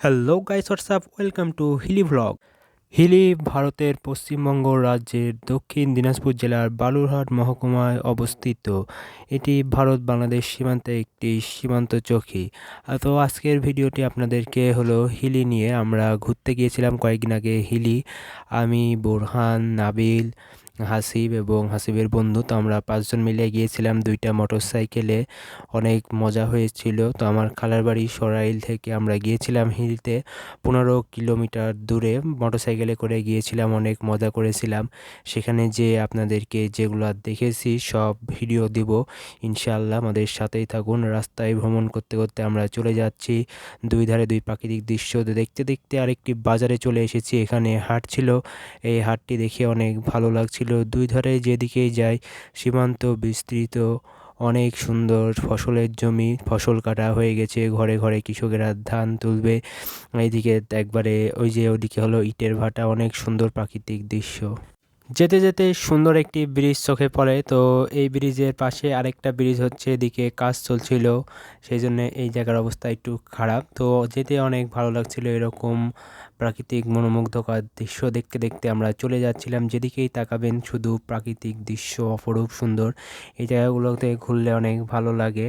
Hello guys WhatsApp welcome to Hili vlog Hili ভারতের পশ্চিমবঙ্গ রাজ্যের দক্ষিণ দিনাজপুর জেলার বালুরহাট মহকুমায় অবস্থিত। এটি ভারত বাংলাদেশ সীমান্তে একটি সীমান্ত চৌকি। তো আজকের ভিডিওটি আপনাদেরকে হলো হিলি নিয়ে আমরা ঘুরতে গিয়েছিলাম কয়েকদিন আগে। হিলি, আমি, বোরহান, নাবিল হাসিব এবং হাসিবের বন্ধু তো আমরা পাঁচজন মিলে গিয়েছিলাম দুইটা মোটর সাইকেলে অনেক মজা হয়েছিল। তো আমার খালার বাড়ি সরাইল থেকে আমরা গিয়েছিলাম হিলতে। পনেরো কিলোমিটার দূরে মোটর সাইকেলে করে গিয়েছিলাম, অনেক মজা করেছিলাম। সেখানে যে আপনাদেরকে যেগুলো দেখেছি সব ভিডিও দিব। ইনশাআল্লাহ আমাদের সাথেই থাকুন। রাস্তায় ভ্রমণ করতে করতে আমরা চলে যাচ্ছি। দুই ধারে দুই প্রাকৃতিক দৃশ্য দেখতে দেখতে আরেকটি বাজারে চলে এসেছি। এখানে হাট ছিল। এই হাটটি দেখে অনেক ভালো লাগছিল। দুই ধারে যেদিকেই যায়, সীমান্ত বিস্তৃত, অনেক সুন্দর ফসলের জমি, ফসল কাটা হয়ে গেছে, ঘরে ঘরে কৃষকেরা ধান তুলবে। এইদিকে একবারে ওই যে ওদিকে হলো ইটের ভাটা, অনেক সুন্দর প্রাকৃতিক দৃশ্য। যেতে যেতে সুন্দর একটি ব্রিজ চোখে পড়ে। তো এই ব্রিজের পাশে আরেকটা ব্রিজ হচ্ছে, এদিকে কাজ চলছিল সেই জন্য এই জায়গার অবস্থা একটু খারাপ। তো যেতে অনেক ভালো লাগছিল এরকম প্রাকৃতিক মনোমুগ্ধকর দৃশ্য দেখতে দেখতে আমরা চলে যাচ্ছিলাম। যেদিকেই তাকাবেন শুধু প্রাকৃতিক দৃশ্য অপরূপ সুন্দর। এই জায়গাগুলোতে ঘুরলে অনেক ভালো লাগে।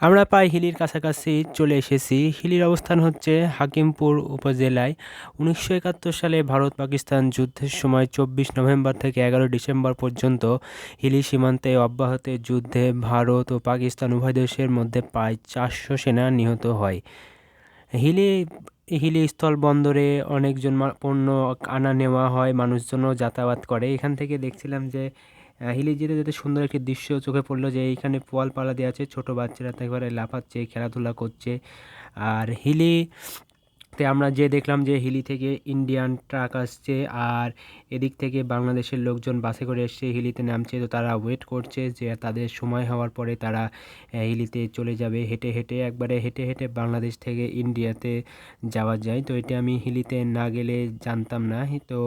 আমরা প্রায় হিলির কাছাকাছি চলে এসেছি। হিলির অবস্থান হচ্ছে হাকিমপুর উপজেলায়। উনিশশো একাত্তর সালে ভারত পাকিস্তান যুদ্ধের সময় চব্বিশ নভেম্বর থেকে এগারো ডিসেম্বর পর্যন্ত হিলি সীমান্তে অব্যাহত যুদ্ধে ভারত ও পাকিস্তান উভয় দেশের মধ্যে প্রায় চারশো সেনা নিহত হয়। হিলি হিলি স্থল বন্দরে অনেকজন পণ্য আনা নেওয়া হয়, মানুষজনও যাতায়াত করে। এখান থেকে দেখছিলাম যে হিলি যেতে যেতে সুন্দর একটি দৃশ্য চোখে পড়ল যে এইখানে পোয়াল পালা দেওয়া আছে, ছোটো বাচ্চারা তো একেবারে লাফাচ্ছে, খেলাধুলা করছে। আর হিলি তে আমরা যে দেখলাম যে হিলি থেকে ইন্ডিয়ান ট্রাক আসছে আর এদিক থেকে বাংলাদেশের লোকজন বাসে করে এসছে হিলিতে নামছে, তো তারা ওয়েট করছে যে তাদের সময় হওয়ার পরে তারা হিলিতে চলে যাবে। হেঁটে হেঁটে, একবারে হেঁটে হেঁটে বাংলাদেশ থেকে ইন্ডিয়াতে যাওয়া যায়। তো এটা আমি হিলিতে না গেলে জানতাম না। তো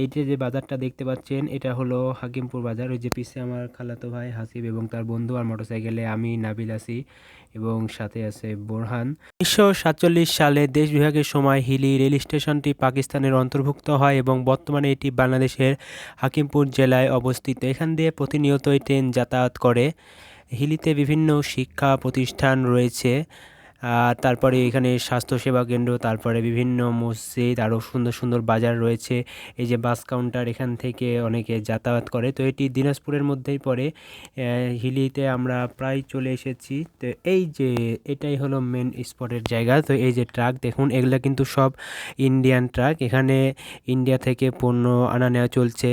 এই যে বাজারটা দেখতে পাচ্ছেন, এটা হলো হাকিমপুর বাজার। ওই যে পিছে আমার খালাতো ভাই হাসিব এবং তার বন্ধু আর মোটরসাইকেলে আমি নাবিল আছি এবং সাথে আছে বোরহান। উনিশশো সাতচল্লিশ সালে দেশ বিভাগের সময় হিলি রেল স্টেশনটি পাকিস্তানের অন্তর্ভুক্ত হয় এবং বর্তমানে এটি বাংলাদেশের হাকিমপুর জেলায় অবস্থিত। এখান দিয়ে প্রতিনিয়তই ট্রেন যাতায়াত করে। হিলিতে বিভিন্ন শিক্ষা প্রতিষ্ঠান রয়েছে। তারপরে এখানে স্বাস্থ্যসেবা কেন্দ্র, তারপরে বিভিন্ন মসজিদ আরও সুন্দর সুন্দর বাজার রয়েছে। এই যে বাস কাউন্টার এখান থেকে অনেকে যাতায়াত করে। তো এটি দিনাজপুরের মধ্যেই পড়ে। হিলিতে আমরা প্রায় চলে এসেছি। তো এই যে এটাই হলো মেন স্পটের জায়গা। তো এই যে ট্রাক, দেখুন, এগুলো কিন্তু সব ইন্ডিয়ান ট্রাক। এখানে ইন্ডিয়া থেকে পণ্য আনা নেওয়া চলছে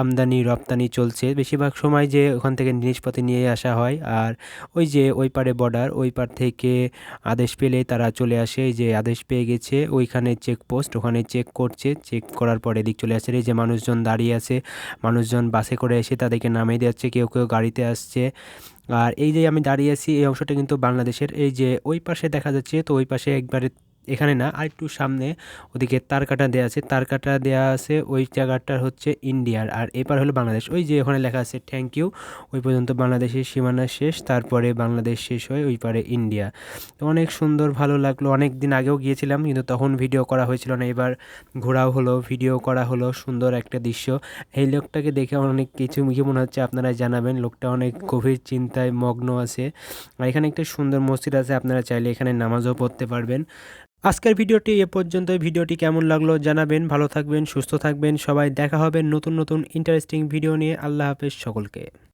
আমদানি, রপ্তানি চলছে। বেশিরভাগ সময় যে ওখান থেকে জিনিসপাতি নিয়ে আসা হয়। আর ওই যে ওই পারে বর্ডার ওই পার থেকে আদেশ পেলে তারা চলে আসে যে আদেশ পেয়ে গেছে, ওইখানে চেকপোস্ট ওখানে চেক করছে চেক করার পরে এদিক চলে আসে। এই যে মানুষজন দাঁড়িয়ে আছে, মানুষজন বাসে করে এসে তাদেরকে নামিয়ে দিচ্ছে, কেউ কেউ গাড়িতে আসছে। আর এই যে আমি দাঁড়িয়ে আছি, এই অংশটা কিন্তু বাংলাদেশের, এই যে ওই পাশে দেখা যাচ্ছে, তো ওই পাশে একবারে এখানে না আর একটু সামনে ওদিকে তার কাটা দেওয়া আছে। তার কাটা দেওয়া আছে ওই জায়গাটা হচ্ছে ইন্ডিয়ার আর এপার হলো বাংলাদেশ। ওই যে ওখানে লেখা আছে থ্যাংক ইউ ওই পর্যন্ত বাংলাদেশের সীমানা শেষ, তারপরে বাংলাদেশ শেষ হয় ওই পারে ইন্ডিয়া। তো অনেক সুন্দর, ভালো লাগল। অনেক দিন আগেও গিয়েছিলাম, কিন্তু তখন ভিডিও করা হয়েছিল না। এবার ঘোরাও হলো ভিডিও করা হলো, সুন্দর একটা দৃশ্য। এই লোকটাকে দেখে অনেক কিছু কি মনে হচ্ছে আপনারা জানাবেন। লোকটা অনেক গভীর চিন্তায় মগ্ন আছে। আর এখানে একটা সুন্দর মসজিদ আছে, আপনারা চাইলে এখানে নামাজও পড়তে পারবেন। আজকের ভিডিওটি এ পর্যন্ত ভিডিওটি কেমন লাগল জানাবেন। ভালো থাকবেন, সুস্থ থাকবেন। সবাই দেখা হবে নতুন নতুন ইন্টারেস্টিং ভিডিও নিয়ে। আল্লাহ হাফেজ সকলকে।